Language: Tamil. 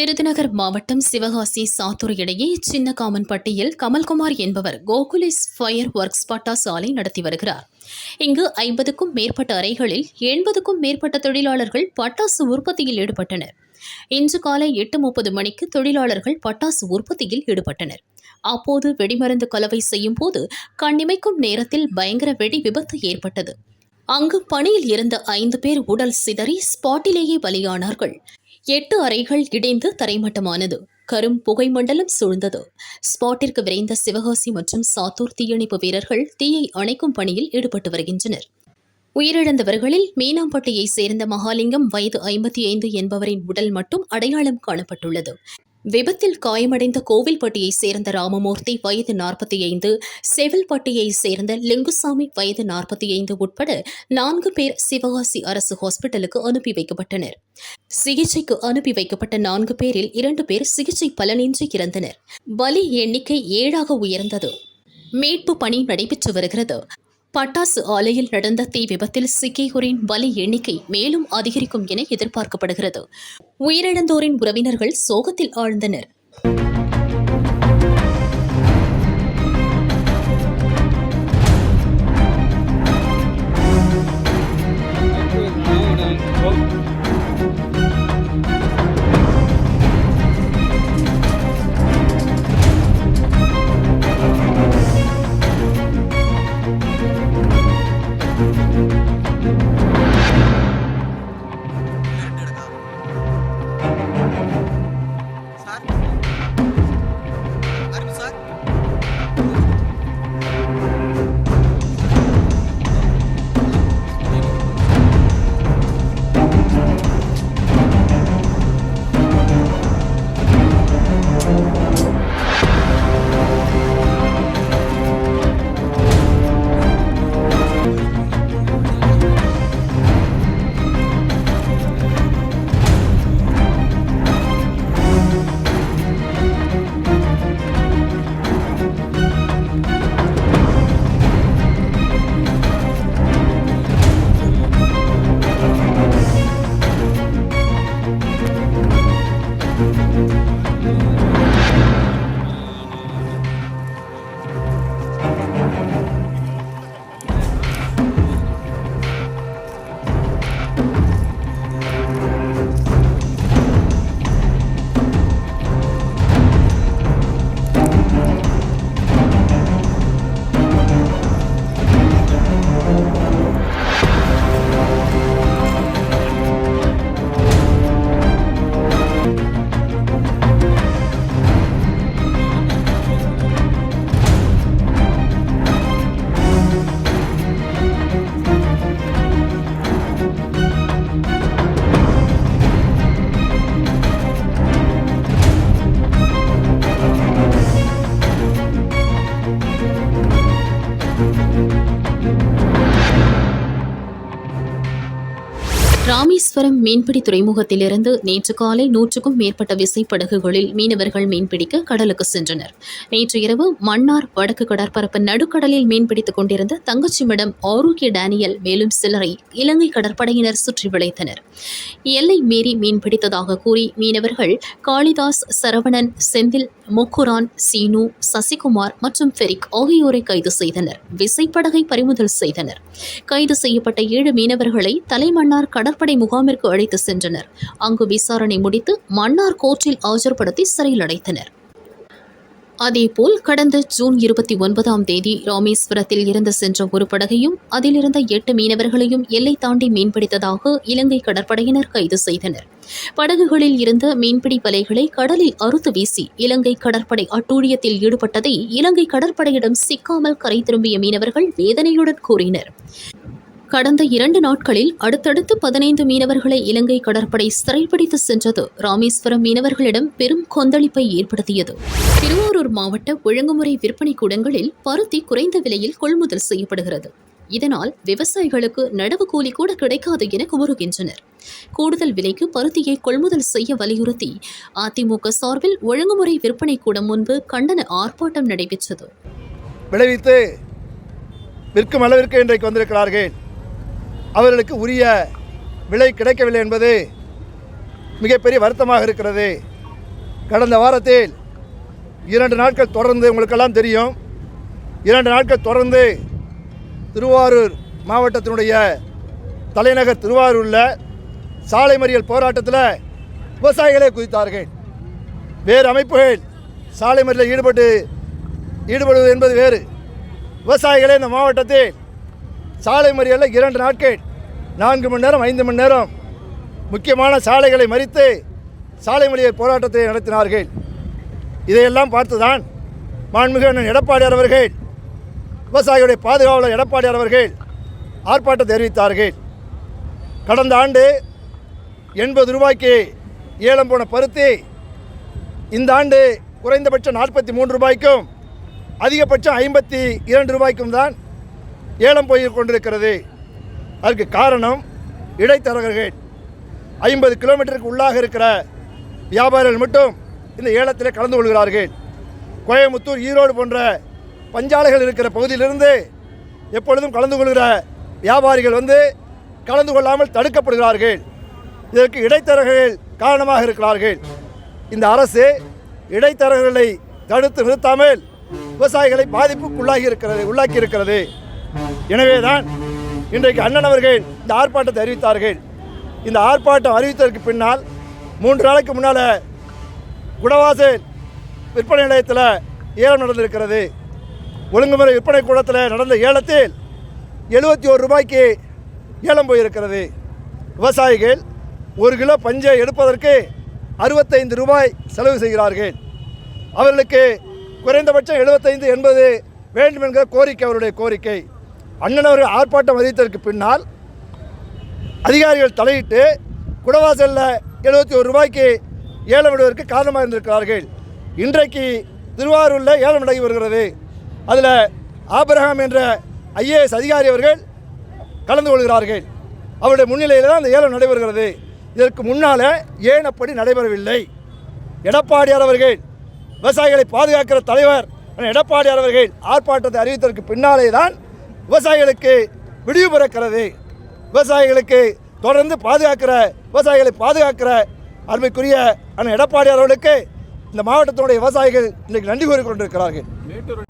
விருதுநகர் மாவட்டம் சிவகாசி சாத்தூர் இடையே சின்னகாமன்பட்டியில் கமல்குமார் என்பவர் கோகுலிஸ் ஃபயர் ஒர்க்ஸ் பட்டா சாலை நடத்தி வருகிறார். இங்கு ஐம்பதுக்கும் மேற்பட்ட அறைகளில் எண்பதுக்கும் மேற்பட்ட தொழிலாளர்கள் பட்டாசு உற்பத்தியில் ஈடுபட்டனர். இன்று காலை எட்டு முப்பது மணிக்கு தொழிலாளர்கள் பட்டாசு உற்பத்தியில் ஈடுபட்டனர். அப்போது வெடிமருந்து கலவை செய்யும் போது கண்ணிமைக்கும் நேரத்தில் பயங்கர வெடி விபத்து ஏற்பட்டது. அங்கு பணியில் இருந்த ஐந்து பேர் உடல் சிதறி ஸ்பாட்டிலேயே பலியானார்கள். எட்டு அறைகள் இடிந்து தரைமட்டமானது. கரும் புகை மண்டலம் சூழ்ந்தது. ஸ்பாட்டிற்கு விரைந்த சிவகாசி மற்றும் சாத்தூர் தீயணைப்பு வீரர்கள் தீயை அணைக்கும் பணியில் ஈடுபட்டு வருகின்றனர். உயிரிழந்தவர்களில் மீனாம்பட்டியை சேர்ந்த மகாலிங்கம் வயது ஐம்பத்தி ஐந்து என்பவரின் உடல் மட்டும் அடையாளம் காணப்பட்டுள்ளது. விபத்தில் காயமடைந்த கோவில்பட்டியைச் சேர்ந்த ராமமூர்த்தி வயது நாற்பத்தி ஐந்து செவில்பட்டியை சேர்ந்த லிங்குசாமி வயது நாற்பத்தி ஐந்து உட்பட நான்கு பேர் சிவகாசி அரசு ஹாஸ்பிட்டலுக்கு அனுப்பி வைக்கப்பட்டனர். சிகிச்சைக்கு அனுப்பி வைக்கப்பட்ட நான்கு பேரில் இரண்டு பேர் சிகிச்சை பலனின்றி இறந்தனர். பலி எண்ணிக்கை ஏழாக உயர்ந்தது. மீட்பு பணி நடைபெற்று வருகிறது. பட்டாசு ஆலையில் நடந்த தீ விபத்தில் சிக்கியோரின் பலி எண்ணிக்கை மேலும் அதிகரிக்கும் என எதிர்பார்க்கப்படுகிறது. உயிரிழந்தோரின் உறவினர்கள் சோகத்தில் ஆழ்ந்தனர். ராமேஸ்வரம் மீன்பிடி துறைமுகத்திலிருந்து நேற்று காலை நூற்றுக்கும் மேற்பட்ட விசைப்படகுகளில் மீனவர்கள் மீன்பிடிக்க கடலுக்கு சென்றனர். நேற்று இரவு மன்னார் வடக்கு கடற்பரப்பு நடுக்கடலில் மீன்பிடித்துக் கொண்டிருந்த தங்கச்சிமிடம் ஆரோக்கிய டேனியல் மேலும் சிலரை இலங்கை கடற்படையினர் சுற்றி வளைத்தனர். எல்லை மீறி மீன்பிடித்ததாக கூறி மீனவர்கள் காளிதாஸ் சரவணன் செந்தில் முக்குரான் சீனு சசிகுமார் மற்றும் ஃபெரிக் ஆகியோரை கைது செய்தனர். விசைப்படகை பறிமுதல் செய்தனர். கைது செய்யப்பட்ட ஏழு மீனவர்களை தலைமன்னார் கடற்படை முகாமிற்கு அழைத்து சென்றனர். அங்கு விசாரணை முடித்து மன்னார் கோர்ட்டில் ஆஜர்படுத்தி சிறையில் அடைத்தனர் அதேபோல் கடந்த ஜூன் இருபத்தி ஒன்பதாம் தேதி ராமேஸ்வரத்தில் இருந்து சென்ற ஒரு படகையும் அதிலிருந்த எட்டு மீனவர்களையும் எல்லை தாண்டி மீன்பிடித்ததாக இலங்கை கடற்படையினர் கைது செய்தனர். படகுகளில் இருந்த மீன்பிடி வலைகளை கடலில் அறுத்து வீசி இலங்கை கடற்படை அட்டூழியத்தில் ஈடுபட்டதை இலங்கை கடற்படையிடம் சிக்காமல் கரை திரும்பிய மீனவர்கள் வேதனையுடன் கூறினர். கடந்த இரண்டு நாட்களில் அடுத்தடுத்து பதினைந்து மீனவர்களை இலங்கை கடற்படை சிறைப்பிடித்து சென்றது. ராமேஸ்வரம் மீனவர்களிடம் பெரும் கொந்தளிப்பை ஏற்படுத்தியது. திருவாரூர் மாவட்ட ஒழுங்குமுறை விற்பனை கூடங்களில் பருத்தி குறைந்த விலையில் கொள்முதல் செய்யப்படுகிறது. இதனால் விவசாயிகளுக்கு நடவு கூலி கூட கிடைக்காது என குமுறுகின்றனர் கூடுதல் விலைக்கு பருத்தியை கொள்முதல் செய்ய வலியுறுத்தி அதிமுக சார்பில் ஒழுங்குமுறை விற்பனை கூடம் முன்பு கண்டன ஆர்ப்பாட்டம் நடைபெற்றது. விளைவித்து விற்கும் அளவிற்கு இன்றைக்கு வந்திருக்கிறார்கள். அவர்களுக்கு உரிய விலை கிடைக்கவில்லை என்பது மிகப்பெரிய வருத்தமாக இருக்கிறது. கடந்த வாரத்தில் இரண்டு நாட்கள் தொடர்ந்து உங்களுக்கெல்லாம் தெரியும். இரண்டு நாட்கள் தொடர்ந்து திருவாரூர் மாவட்டத்தினுடைய தலைநகர் திருவாரூரில் சாலை மறியல் போராட்டத்தில் விவசாயிகளே குதித்தார்கள். வேறு அமைப்புகள் சாலை மறியலில் ஈடுபட்டு ஈடுபடுவது என்பது வேறு. விவசாயிகளே இந்த மாவட்டத்தில் சாலை மறியலில் இரண்டு நாட்கள் நான்கு மணி நேரம் ஐந்து மணி நேரம் முக்கியமான சாலைகளை மறித்து சாலை மறியல் போராட்டத்தை நடத்தினார்கள். இதையெல்லாம் பார்த்துதான் மாண்புமிகு அண்ணன் எடப்பாடியார் அவர்கள் விவசாயிகளுடைய பாதுகாவலர் எடப்பாடியார் அவர்கள் ஆர்ப்பாட்டத்தை அறிவித்தார்கள். கடந்த ஆண்டு எண்பது ரூபாய்க்கு ஏலம் போன பருத்தி இந்த ஆண்டு குறைந்தபட்சம் நாற்பத்தி மூன்று ரூபாய்க்கும் அதிகபட்சம் ஐம்பத்தி இரண்டு ரூபாய்க்கும் தான் ஏலம் போய் கொண்டிருக்கிறது. அதற்கு காரணம் இடைத்தரகர்கள். ஐம்பது கிலோமீட்டருக்கு உள்ளாக இருக்கிற வியாபாரிகள் மட்டும் இந்த ஏலத்தில் கலந்து கொள்கிறார்கள். கோயமுத்தூர் ஈரோடு போன்ற பஞ்சாலைகள் இருக்கிற பகுதியிலிருந்து எப்பொழுதும் கலந்து கொள்கிற வியாபாரிகள் வந்து கலந்து கொள்ளாமல் தடுக்கப்படுகிறார்கள். இதற்கு இடைத்தரகர்கள் காரணமாக இருக்கிறார்கள். இந்த அரசு இடைத்தரகர்களை தடுத்து நிறுத்தாமல் விவசாயிகளை பாதிப்புக்குள்ளாகி இருக்கிறது உள்ளாக்கி இருக்கிறது. எனவேதான் இன்றைக்கு அண்ணன் அவர்கள் இந்த ஆர்ப்பாட்டத்தை அறிவித்தார்கள். இந்த ஆர்ப்பாட்டம் அறிவித்ததற்கு பின்னால் மூன்று நாளைக்கு முன்னால் குடவாசல் விற்பனை நிலையத்தில் ஏலம் நடந்திருக்கிறது. ஒழுங்குமுறை விற்பனை கூடத்தில் நடந்த ஏலத்தில் எழுபத்தி ஒரு ரூபாய்க்கு ஏலம் போயிருக்கிறது. விவசாயிகள் ஒரு கிலோ பஞ்சை எடுப்பதற்கு அறுபத்தைந்து ரூபாய் செலவு செய்கிறார்கள். அவர்களுக்கு குறைந்தபட்சம் எழுபத்தைந்து என்பது வேண்டும் என்கிற கோரிக்கை அவருடைய கோரிக்கை. அண்ணன் அவர்கள் ஆர்ப்பாட்டம் அறிவித்ததற்கு பின்னால் அதிகாரிகள் தலையிட்டு குடவாசலில் எழுபத்தி ஒரு ரூபாய்க்கு ஏலம் விடுவதற்கு காரணமாக இருந்திருக்கிறார்கள். இன்றைக்கு திருவாரூரில் ஏலம் நடைபெறுகிறது வருகிறது. அதில் ஆபிரகாம் என்ற ஐஏஎஸ் அதிகாரி அவர்கள் கலந்து கொள்கிறார்கள். அவருடைய முன்னிலையில் தான் அந்த ஏலம் நடைபெறுகிறது. இதற்கு முன்னால் ஏன் அப்படி நடைபெறவில்லை? எடப்பாடியார் அவர்கள் விவசாயிகளை பாதுகாக்கிற தலைவர் எடப்பாடியார் அவர்கள் ஆர்ப்பாட்டத்தை அறிவித்ததற்கு பின்னாலே தான் விவசாயிகளுக்கு விடிவு பிறக்கிறது. விவசாயிகளுக்கு தொடர்ந்து பாதுகாக்கிற விவசாயிகளை பாதுகாக்கிற அருமைக்குரிய அண்ணன் எடப்பாடியார் அவர்களுக்கு இந்த மாவட்டத்தினுடைய விவசாயிகள் இன்றைக்கு நன்றி கூறிக் கொண்டிருக்கிறார்கள்.